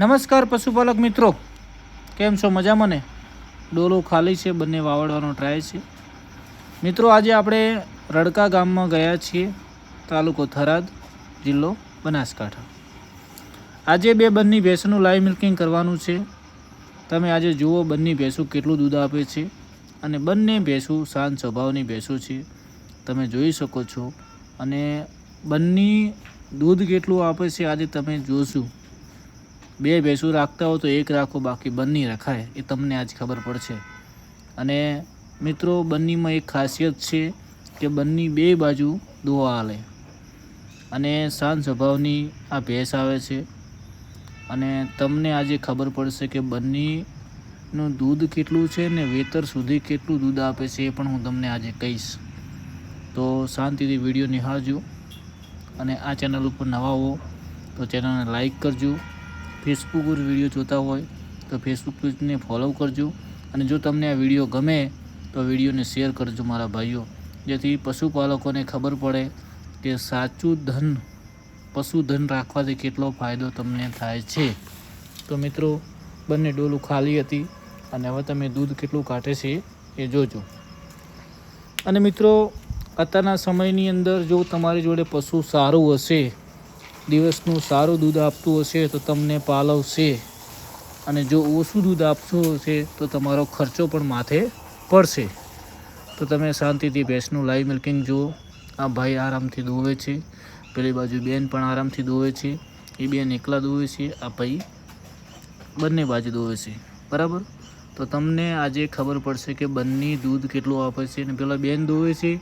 નમસ્કાર પશુપાલક મિત્રો. કેમ છો? મજામાં ને ડોલો ખાલી છે, બંને વાવડવાનો ટ્રાય છે. મિત્રો, આજે આપણે રડકા ગામમાં ગયા છીએ, તાલુકો થરાદ, જિલ્લો બનાસકાંઠા. આજે બે બંની ભેંસનું લાઈવ મિલ્કિંગ કરવાનું છે. તમે આજે જુઓ, બંને ભેંસું કેટલું દૂધ આપે છે અને બંને ભેંસું શાંત સ્વભાવની ભેંસું છે. તમે જોઈ શકો છો. અને બંને દૂધ કેટલું આપે છે, આજે તમે જોશો. બે ભેંસું રાખતા હો તો એક રાખો, બાકી બંને રખાય, એ તમને આજ ખબર પડશે. અને મિત્રો, બંનેમાં એક ખાસિયત છે કે બંને બે બાજુ દોવા હાલે. અને શાંત સ્વભાવની આ ભેંસ આવે છે. અને તમને આજે ખબર પડશે કે બંનેનું દૂધ કેટલું છે ને વેતર સુધી કેટલું દૂધ આપે છે, એ પણ હું તમને આજે કહીશ. તો શાંતિથી વીડિયો નિહાળજો. અને આ ચેનલ ઉપર નવા હો તો ચેનલને લાઈક કરજો. ફેસબુક પર વીડિયો જોતા હોય તો ફેસબુક પેજને ફોલો કરજો. અને જો તમને આ વીડિયો ગમે તો વિડીયોને શેર કરજો મારા ભાઈઓ. જેથી પશુપાલકોને ખબર પડે કે સાચું ધન પશુધન રાખવાથી કેટલો ફાયદો તમને થાય છે. તો મિત્રો, બંને ડોલું ખાલી હતી અને હવે તમે દૂધ કેટલું કાઢે છે એ જોજો. અને મિત્રો, અત્યારના સમયની અંદર જો તમારી જોડે પશુ સારું હશે દિવસનું સારું દૂધ આપતું હશે તો તમને પાલવશે. અને જો ઓછું દૂધ આપતું હશે તો તમારો ખર્ચો પણ માથે પડશે. તો તમે શાંતિથી ભેંસનું લાઈવ મિલ્કિંગ જુઓ. આ ભાઈ આરામથી દોવે છે. પેલી બાજુ બેન પણ આરામથી દોવે છે. એ બેન એકલા દોવે છે. આ ભાઈ બંને બાજુ દોવે છે. બરાબર? તો તમને આજે ખબર પડશે કે બંને દૂધ કેટલું આપે છે અને પેલા બેન દોવે છે.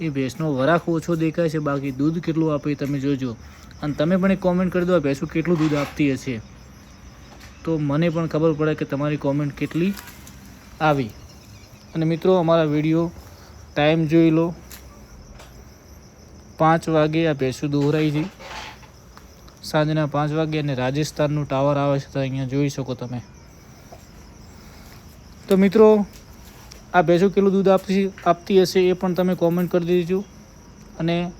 એ ભેંસનો વરાખ ઓછો દેખાય છે. બાકી દૂધ કેટલું આપે તમે જોજો. અને તમે પણ એક કોમેન્ટ કરી દો ભેંસું કેટલું દૂધ આપતી હશે. તો મને પણ ખબર પડે કે તમારી કોમેન્ટ કેટલી આવી. અને મિત્રો, અમારા વીડિયો ટાઈમ જોઈ લો. પાંચ વાગે આ ભેંસું દોહરાઈ છે સાંજના પાંચ વાગે અને રાજસ્થાનનું ટાવર આવે છે, તો અહીંયા જોઈ શકો તમે. તો મિત્રો, આ ભેંસો કેટલું દૂધ આપતી આપતી હશે એ પણ તમે કોમેન્ટ કરી દેજો. અને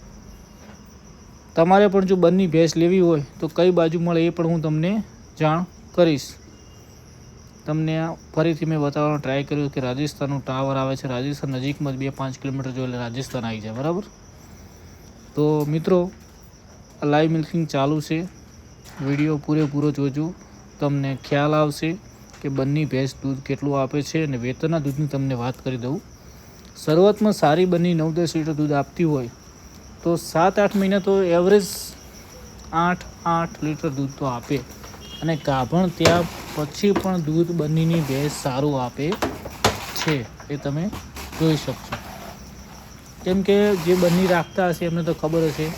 તમારે પણ જો બંને ભેંસ લેવી હોય, તો કઈ બાજુ મળે એ પણ હું તમને જાણ કરીશ. તમને આ ફરીથી મેં બતાવવાનો ટ્રાય કર્યો કે રાજસ્થાનનું ટાવર આવે છે. રાજસ્થાન નજીકમાં જ બે પાંચ કિલોમીટર જો એટલે રાજસ્થાન આવી જાય, બરાબર? તો મિત્રો લાઈવ મિલ્કિંગ ચાલુ છે. વીડિયો પૂરેપૂરો જોજો. તમને ખ્યાલ આવશે કે બંને ભેંસ દૂધ કેટલું આપે છે અને વેતરના દૂધની તમને વાત કરી દઉં. શરૂઆતમાં સારી બંને નવ દસ લીટર દૂધ આપતી હોય તો સાત, આઠ મહિના તો એવરેજ આઠ આઠ લીટર દૂધ તો આપે. અને ગાભણ ત્યાં પછી પણ દૂધ બંનેની ભેંસ સારું આપે છે, એ તમે જોઈ શકશો. કેમ કે જે બંને રાખતા હશે, એમને તો ખબર હશે.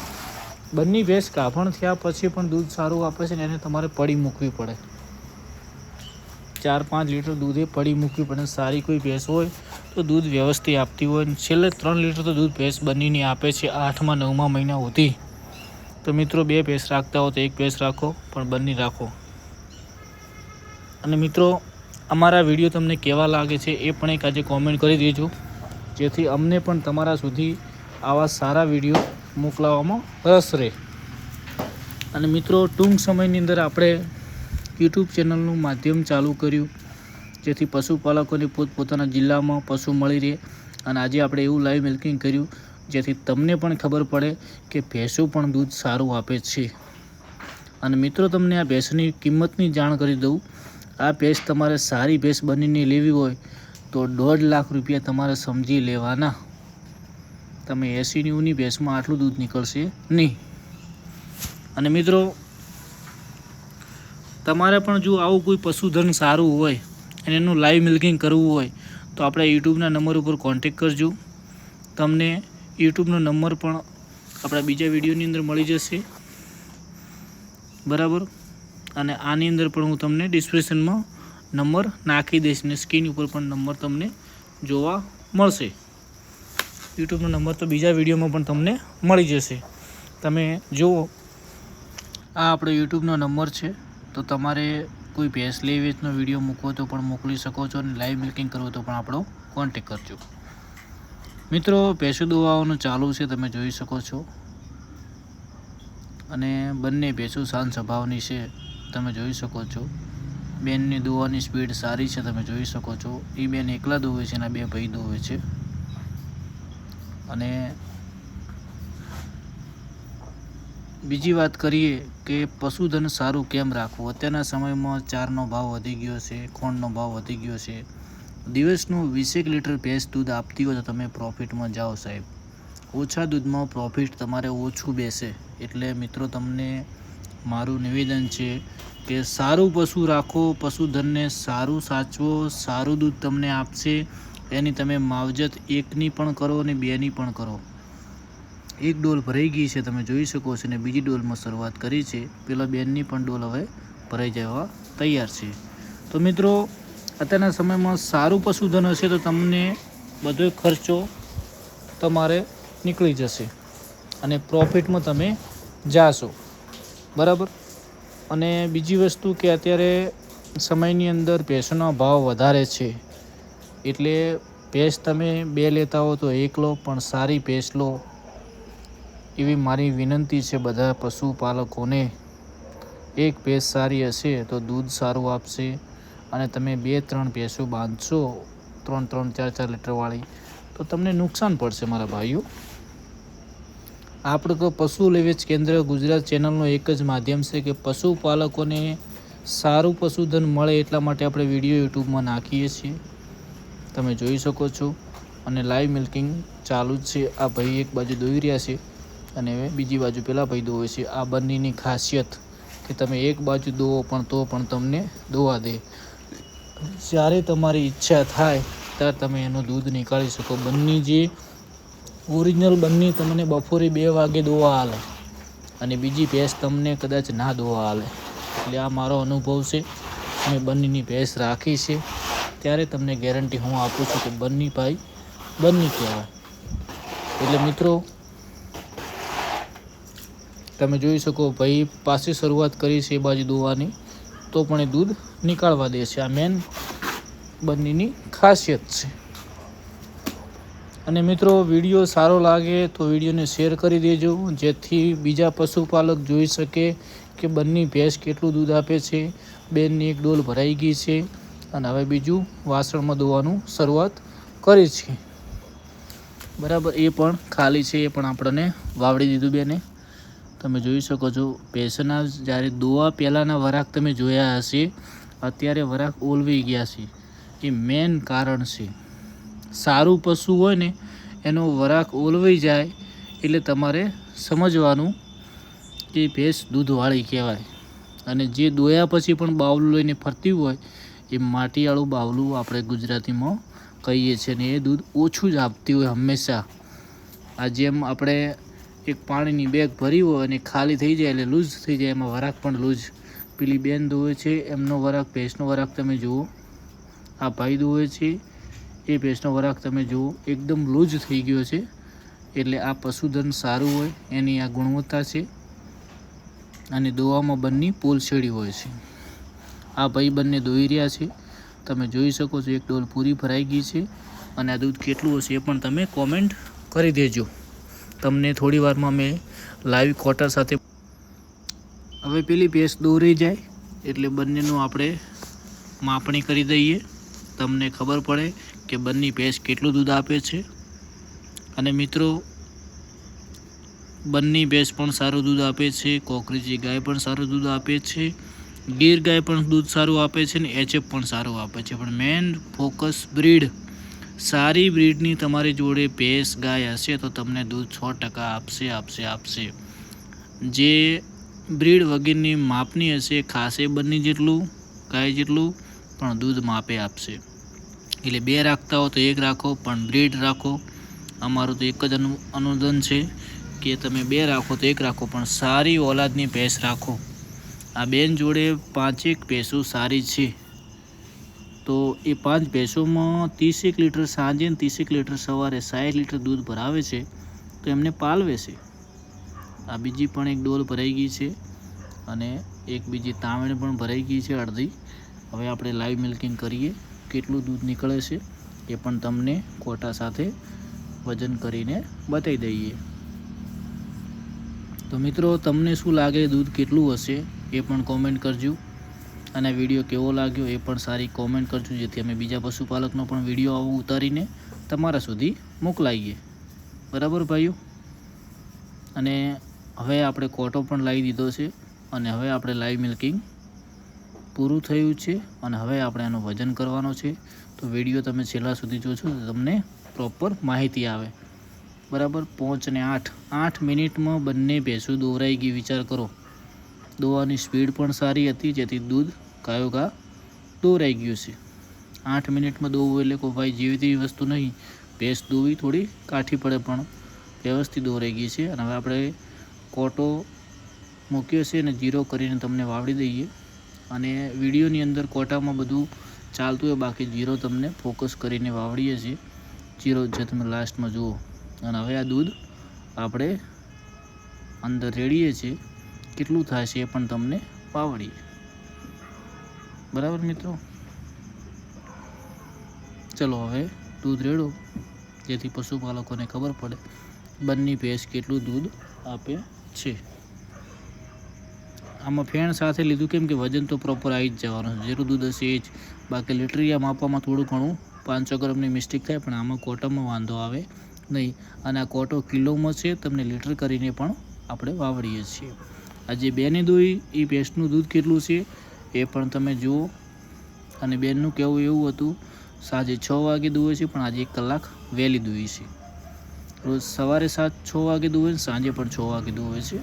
બંને ભેંસ ગાભણ થયા પછી પણ દૂધ સારું આપે છે ને એને તમારે પડી મૂકવી પડે. ચાર, પાંચ લીટર દૂધે પડી મૂકવી પડે. સારી કોઈ ભેંસ હોય તો દૂધ વ્યવસ્થિત આપતી હોય છેલ્લે ત્રણ લીટર તો દૂધ ભેંસ બનીને આપે છે આઠમાં નવમા મહિના સુધી. તો મિત્રો બે ભેંસ રાખતા હો તો એક ભેંસ રાખો, પણ બંને રાખો. અને મિત્રો, અમારા વીડિયો તમને કેવા લાગે છે એ પણ એક આજે કોમેન્ટ કરી દેજો. જેથી અમને પણ તમારા સુધી આવા સારા વીડિયો મોકલાવવામાં રસ રહે. અને મિત્રો, ટૂંક સમયની અંદર આપણે યુટ્યુબ ચેનલનું માધ્યમ ચાલુ કર્યું. જેથી પશુપાલકોને પોતપોતાના જિલ્લામાં પશુ મળી રહે. અને આજે આપણે એવું લાઈવ મિલ્કિંગ કર્યું, જેથી તમને પણ ખબર પડે કે ભેંસો પણ દૂધ સારું આપે છે. અને મિત્રો, તમને આ ભેંસની કિંમતની જાણ કરી દઉં. આ ભેંસ તમારે સારી ભેંસ બનીને લેવી હોય, તો દોઢ લાખ રૂપિયા તમારે સમજી લેવાના. તમે એસી નેવુંની ભેંસમાં આટલું દૂધ નીકળશે નહીં. અને મિત્રો, તમારે પણ જો આવું કોઈ પશુધન સારું હોય અને એનું લાઈવ મિલ્કિંગ કરવું હોય, તો આપણા યુટ્યુબના નંબર ઉપર કોન્ટેક કરજો. તમને યુટ્યુબનો નંબર પણ આપણા બીજા વિડીયોની અંદર મળી જશે. બરાબર? અને આની અંદર પણ હું તમને ડિસ્ક્રિપ્શનમાં નંબર નાખી દઈશ ને સ્ક્રીન ઉપર પણ નંબર તમને જોવા મળશે. યુટ્યુબનો નંબર તો બીજા વિડીયોમાં પણ તમને મળી જશે. તમે જુઓ, આ આપણો યુટ્યુબનો નંબર છે. તો તમારે કોઈ ભેંસ લે વેચનો વીડિયો મૂકવો તો પણ મોકલી શકો છો અને લાઈવ મિલ્કિંગ કરવો તો પણ આપણો કોન્ટેક કરજો. મિત્રો, ભેંસો દોવાઓનું ચાલુ છે, તમે જોઈ શકો છો. અને બંને ભેંસો શાંત સ્વભાવની છે, તમે જોઈ શકો છો. બેનની દોવાની સ્પીડ સારી છે, તમે જોઈ શકો છો. એ બેન એકલા દોવે છે અને બે ભાઈ દોવે છે. અને બીજી વાત કરીએ કે પશુધન સારું કેમ રાખવું? અત્યારના સમયમાં ચારનો ભાવ વધી ગયો છે, ખોણનો ભાવ વધી ગયો છે. દિવસનું વીસેક લીટર ભેંસ દૂધ આપતી હોય તો તમે પ્રોફિટમાં જાઓ સાહેબ. ઓછા દૂધમાં પ્રોફિટ તમારે ઓછું બેસે. એટલે મિત્રો, તમને મારું નિવેદન છે કે સારું પશુ રાખો, પશુધનને સારું સાચવો, સારું દૂધ તમને આપશે. એની તમે માવજત એકની પણ કરો અને બેની પણ કરો. એક ડોલ ભરાઈ ગઈ છે, તમે જોઈ શકો છો. અને બીજી ડોલમાં શરૂઆત કરી છે. પેલા બેનની પણ ડોલ હવે ભરાઈ જવા તૈયાર છે. તો મિત્રો, અત્યારના સમયમાં સારું પશુધન હશે તો તમને બધો ખર્ચો તમારે નીકળી જશે અને પ્રોફિટમાં તમે જાશો. બરાબર? અને બીજી વસ્તુ કે અત્યારે સમયની અંદર ભેંસનો ભાવ વધારે છે. એટલે ભેંસ તમે બે લેતા હો તો એક લો, પણ સારી ભેંસ લો. એવી મારી વિનંતી છે બધા પશુપાલકોને. એક ભેંસ સારી હશે તો દૂધ સારું આપશે અને તમે બે ત્રણ ભેંસો બાંધશો, ત્રણ ત્રણ ચાર ચાર લીટરવાળી તો તમને નુકસાન પડશે મારા ભાઈઓ. આપણે તો પશુ લેવેચ કેન્દ્ર ગુજરાત ચેનલનો એક જ માધ્યમ છે કે પશુપાલકોને સારું પશુધન મળે એટલા માટે આપણે વીડિયો યુટ્યુબમાં નાખીએ છીએ. તમે જોઈ શકો છો. અને લાઈવ મિલ્કિંગ ચાલુ જ છે. આ ભાઈ એક બાજુ દોઈ રહ્યા છે. અને બીજી બાજુ પેલા ભાઈ દોવે છે. આ બંનેની ખાસિયત કે તમે એક બાજુ દોવો પણ તો પણ તમને દોવા દે. જ્યારે તમારી ઈચ્છા થાય ત્યારે તમે એનું દૂધ નીકાળી શકો. બંને જે ઓરિજિનલ બંને તમને બપોરે બે વાગે દોવા હાલે અને બીજી ભેંસ તમને કદાચ ના દોવા હાલે એટલે આ મારો અનુભવ છે. મેં બંનેની ભેંસ રાખી છે. ત્યારે તમને ગેરંટી હું આપું છું કે બંને ભાઈ બંને કહેવાય. એટલે મિત્રો તમે જોઈ શકો, ભાઈ પાસે શરૂઆત કરી છે એ બાજુ દોવાની, તો પણ એ દૂધ નીકાળવા દે છે. આ મેન બંનેની ખાસિયત છે. અને મિત્રો, વીડિયો સારો લાગે તો વિડીયોને શેર કરી દેજો, જેથી બીજા પશુપાલક જોઈ શકે કે બંને ભેંસ કેટલું દૂધ આપે છે. બેનની એક ડોલ ભરાઈ ગઈ છે અને હવે બીજું વાસણમાં દોવાનું શરૂઆત કરી છે. બરાબર, એ પણ ખાલી છે, એ પણ આપણને વાવડી દીધું બેને. તમે જોઈ શકો છો. ભેંસના જ્યારે દોવા પહેલાંના વરાક તમે જોયા હશે, અત્યારે વરાક ઓલવી ગયા છે. એ મેન કારણ છે. સારું પશુ હોય ને, એનો વરાક ઓલવાઈ જાય એટલે તમારે સમજવાનું કે ભેંસ દૂધવાળી કહેવાય. અને જે દોયા પછી પણ બાવલું લઈને ફરતી હોય, એ માટીવાળું બાવલું આપણે ગુજરાતીમાં કહીએ છીએ ને, એ દૂધ ઓછું જ આપતી હોય હંમેશા. આ જેમ આપણે એક પાણીની બેગ ભરી હોય અને ખાલી થઈ જાય એટલે લૂઝ થઈ જાય, એમાં વરાક પણ લૂઝ પેલી બેન દોવે છે, એમનો વરાક, ભેંસનો વરાક તમે જુઓ. આ ભાઈ દોવે છે, એ ભેંસનો વરાક તમે જુઓ. એકદમ લૂઝ થઈ ગયો છે, એટલે આ પશુધન સારું હોય, એની આ ગુણવત્તા છે. અને દોવામાં બંને પોલછેડી હોય છે. આ ભાઈ બંને દોઈ રહ્યા છે. તમે જોઈ શકો છો, એક ડોલ પૂરી ભરાઈ ગઈ છે. અને આ દૂધ કેટલું હશે એ પણ તમે કોમેન્ટ કરી દેજો. તમને થોડી વારમાં મેં લાઈવ ક્વાર્ટર સાથે હવે પેલી ભેંસ દોરી જાય, એટલે બંનેનું આપણે માપણી કરી દઈએ. તમને ખબર પડે કે બંને ભેંસ કેટલું દૂધ આપે છે. અને મિત્રો, બંને ભેંસ પણ સારું દૂધ આપે છે કોકરીજી ગાય પણ સારું દૂધ આપે છે, ગીર ગાય પણ દૂધ સારું આપે છે, ને એચએફ પણ સારું આપે છે. પણ મેન ફોકસ બ્રીડ સારી બ્રીડની તમારી જોડે ભેંસ ગાય હશે તો તમને દૂધ સો ટકા આપશે આપશે આપશે. જે બ્રીડ વગેરેની માપની હશે, ખાસે બંને જેટલું, ગાય જેટલું, પણ દૂધ માપે આપશે. એટલે બે રાખતા હો તો એક રાખો, પણ બ્રીડ રાખો. અમારું તો એક જ અનુ, અનુદાન છે કે તમે બે રાખો તો એક રાખો, પણ સારી ઓલાદની ભેંસ રાખો. આ બેન જોડે પાંચેક ભેંસો સારી છે. તો એ પાંચ ભેંસોમાં ત્રીસેક લીટર સાંજે ને ત્રીસેક લીટર સવારે સાઠ લીટર દૂધ ભરાવે છે, તો એમને પાલવે છે. આ બીજી પણ એક ડોલ ભરાઈ ગઈ છે અને એક બીજી તાવણ પણ ભરાઈ ગઈ છે અડધી. હવે આપણે લાઈવ મિલ્કિંગ કરીએ, કેટલું દૂધ નીકળે છે એ પણ તમને કોટા સાથે વજન કરીને બતાવી દઈએ. તો મિત્રો, તમને શું લાગે દૂધ કેટલું હશે એ પણ કોમેન્ટ કરજો. અને વીડિયો કેવો લાગ્યો એ પણ સારી કોમેન્ટ કરજો, જેથી અમે બીજા પશુપાલકનો પણ વીડિયો આવો ઉતારીને તમારા સુધી મોકલાવીએ બરાબર ભાઈઓ? અને હવે આપણે કોટો પણ લાવી દીધો છે અને હવે આપણે લાઈવ મિલ્કિંગ પૂરું થયું છે અને હવે આપણે એનું વજન કરવાનો છે. તો વીડિયો તમે છેલ્લા સુધી જોશો તો તમને પ્રોપર માહિતી આવે. બરાબર? પાંચ અને આઠ. આઠ મિનિટમાં બંને ભેંસું દોરાઈ ગઈ, વિચાર કરો. દોવાની સ્પીડ પણ સારી હતી, જેથી દૂધ કાયો ગા દોરાઈ ગયું છે. આઠ મિનિટમાં દોવું એટલે કોઈ ભાઈ જેવી તેવી વસ્તુ નહીં. ભેંસ દોવી થોડી કાઠી પડે, પણ વ્યવસ્થિત દોરાઈ ગઈ છે. અને હવે આપણે કોટો મૂક્યો છે અને જીરો કરીને તમને વાવડી દઈએ. અને વિડીયોની અંદર કોટામાં બધું ચાલતું હોય, બાકી જીરો તમને ફોકસ કરીને વાવડીએ છીએ. જીરો જે તમે લાસ્ટમાં જુઓ. અને હવે આ દૂધ આપણે અંદર રેડીએ છીએ. કેટલું થાય છે એ પણ તમને વાવડીએ બરાબર મિત્રો? ચલો હવે દૂધ રેડો. જેથી પશુપાલકોને ખબર પડે બંને ભેંસ કેટલું દૂધ આપે છે. આમાં ફેણ સાથે લીધું કેમ કે વજન તો પ્રોપર આવી જ જવાનું જેટલું દૂધ હશે એ જ. બાકી લીટરિયા માપવામાં થોડું ઘણું પાંચસો ગ્રામની મિસ્ટેક થાય, પણ આમાં કોટામાં વાંધો આવે નહીં. અને આ કોટો કિલોમાં છે, તમને લીટર કરીને પણ આપણે વાવડીએ છીએ. આ જે બેની દોઈ એ ભેંસનું દૂધ કેટલું છે, એ પણ તમે જુઓ. અને બેનનું કહેવું એવું હતું, સાંજે છ વાગે દુવે છે, પણ આજે એક કલાક વહેલી દુવી છે. રોજ સવારે સાત, છ વાગે દુવે ને સાંજે પણ છ વાગે દુવે છે,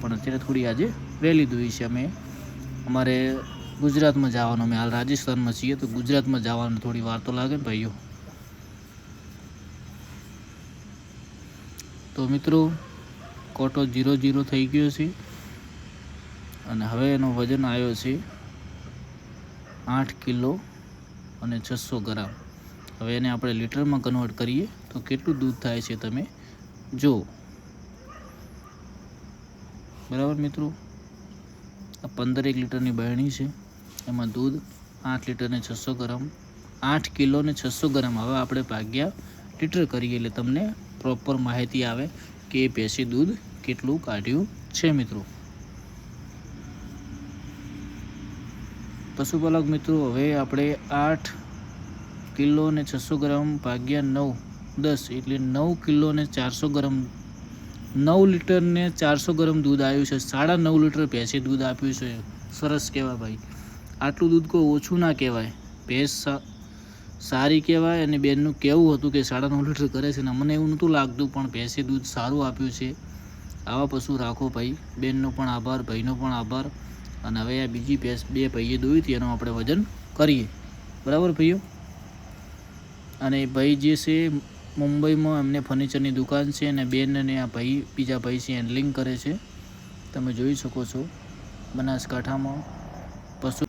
પણ અત્યારે થોડી આજે વહેલી દુવી છે અમે. અમારે ગુજરાતમાં જવાનું, અમે હાલ રાજસ્થાનમાં છીએ, તો ગુજરાતમાં જવાનું થોડી વાર તો લાગે ભાઈઓ. તો મિત્રો, કોટો જીરો જીરો થઈ ગયો છે. અને હવે એનો વજન આવ્યો છે આઠ કિલો અને છસો ગ્રામ. હવે એને આપણે લીટરમાં કન્વર્ટ કરીએ તો કેટલું દૂધ થાય છે તમે જુઓ. બરાબર મિત્રો? આ પંદર એક લીટરની બહેણી છે. એમાં દૂધ આઠ લીટર ને છસો ગ્રામ, આઠ કિલો ને છસો ગ્રામ. હવે આપણે ભાગ્યા લીટર કરીએ એટલે તમને પ્રોપર માહિતી આવે કે એ ભેંસી દૂધ કેટલું કાઢ્યું છે મિત્રો. પશુપાલક મિત્રો, હવે આપણે આઠ કિલો ને છસો ગ્રામ ભાગ્યા નવ, દસ, એટલે નવ કિલો ને ચારસો ગ્રામ, નવ લીટર ને ચારસો ગ્રામ દૂધ આવ્યું છે. સાડા નવ લીટર ભેંસે દૂધ આપ્યું છે. સરસ કહેવાય ભાઈ. આટલું દૂધ કોઈ ઓછું ના કહેવાય. ભેંસ સારી કહેવાય અને બેનનું કહેવું હતું કે સાડા નવ લીટર કરે છે ને મને એવું નહોતું લાગતું, પણ ભેંસે દૂધ સારું આપ્યું છે. આવા પશુ રાખો ભાઈ. બેનનો પણ આભાર, ભાઈનો પણ આભાર. અને હવે આ બીજી ભેંસ બે ભાઈએ દોઈ હતી, એનું આપણે વજન કરીએ. બરાબર ભાઈઓ? અને ભાઈ જે છે, મુંબઈમાં એમને ફર્નિચરની દુકાન છે અને બેન અને આ ભાઈ, બીજા ભાઈ છે હેન્ડલિંગ કરે છે. તમે જોઈ શકો છો, બનાસકાંઠામાં પશુ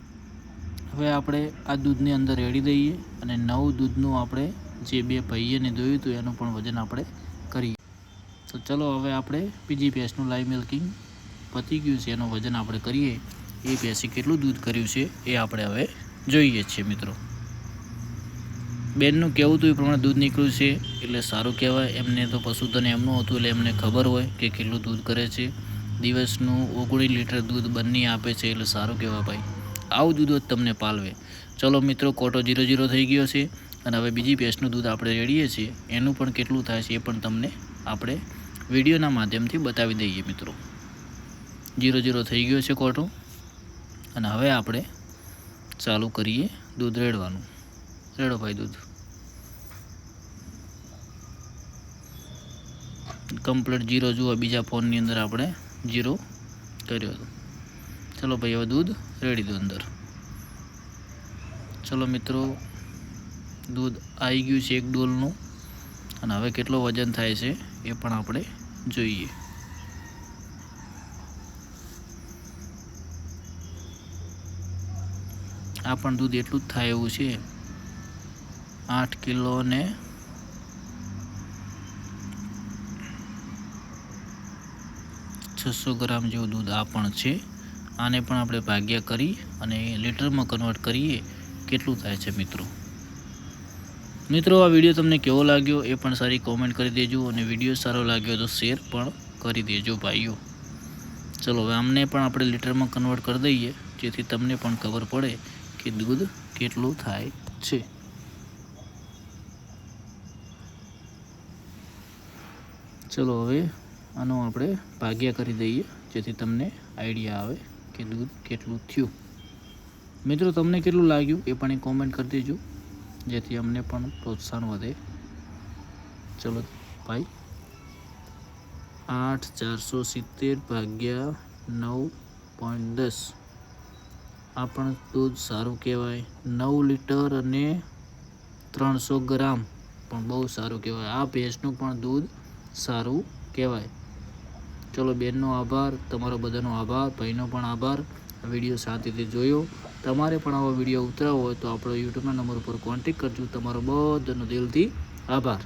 હવે આપણે આ દૂધની અંદર રેડી દઈએ અને નવું દૂધનું આપણે જે બે ભાઈએને દોયું હતું, એનું પણ વજન આપણે કરીએ. તો ચલો હવે આપણે બીજી ભેંસનું લાઈવ મિલ્કિંગ પતી ગયું છે, એનું વજન આપણે કરીએ. એ ભેંસે કેટલું દૂધ કર્યું છે એ આપણે હવે જોઈએ છીએ, મિત્રો. બેનનું કહેવું હતું એ પ્રમાણે દૂધ નીકળ્યું છે, એટલે સારું કહેવાય. એમને તો પશુધન એમનું હતું, એટલે એમને ખબર હોય કે કેટલું દૂધ કરે છે. દિવસનું ઓગણીસ લીટર દૂધ બંને આપે છે, એટલે સારું કહેવાય ભાઈ. આવું દૂધ જ તમને પાલવે. ચલો, મિત્રો, કોટો જીરો જીરો થઈ ગયો છે, અને હવે બીજી ભેંસનું દૂધ આપણે રેડીએ છીએ. એનું પણ કેટલું થાય છે એ પણ તમને આપણે વિડીયોના માધ્યમથી બતાવી દઈએ, મિત્રો. જીરો જીરો થઈ ગયો છે કોટો. અને હવે આપણે ચાલુ કરીએ દૂધ રેડવાનું. રેડો ભાઈ દૂધ. કમ્પ્લીટ જીરો જુઓ, બીજા ફોનની અંદર આપણે જીરો કર્યો હતો. ચલો ભાઈ, હવે દૂધ રેડી દો અંદર. ચલો મિત્રો, દૂધ આવી ગયું છે એક ડોલનું. અને હવે કેટલો વજન થાય છે એ પણ આપણે જોઈએ. આ પણ દૂધ એટલું જ થાય એવું છે. આઠ કિલો ને છસો ગ્રામ જેવું દૂધ આ પણ છે. આને પણ આપણે ભાગ્યા કરી અને લીટરમાં કન્વર્ટ કરીએ. કેટલું થાય છે મિત્રો? મિત્રો, આ વીડિયો તમને કેવો લાગ્યો એ પણ સારી કોમેન્ટ કરી દેજો અને વીડિયો સારો લાગ્યો તો શેર પણ કરી દેજો ભાઈઓ. ચલો, હવે આમને પણ આપણે લીટરમાં કન્વર્ટ કરી દઈએ, જેથી તમને પણ ખબર પડે કે દૂધ કેટલું થાય છે? ચલો હવે આનો આપણે ભાગ્યા કરી દઈએ, જેથી તમને આઈડિયા આવે કે દૂધ કેટલું થયું. મિત્રો, તમને કેટલું લાગ્યું એ પણ એ કોમેન્ટ કરી દેજો, જેથી અમને પણ પ્રોત્સાહન વધે. ચલો ભાઈ, આઠ ચારસો સિત્તેર ભાગ્યા નવ પોઈન્ટ દસ. આ પણ દૂધ સારું કહેવાય. નવ લીટર અને ત્રણસો ગ્રામ પણ બહુ સારું કહેવાય. આ ભેંસનું પણ દૂધ સારું કહેવાય. ચલો બેનનો આભાર, તમારો બધાનો આભાર, ભાઈનો પણ આભાર. વીડિયો શાંતિથી જોયો. તમારે પણ આવો વીડિયો ઉતરાવો હોય તો આપણો યુટ્યુબના નંબર ઉપર કોન્ટેક કરજો. તમારો બધાનો દિલથી આભાર.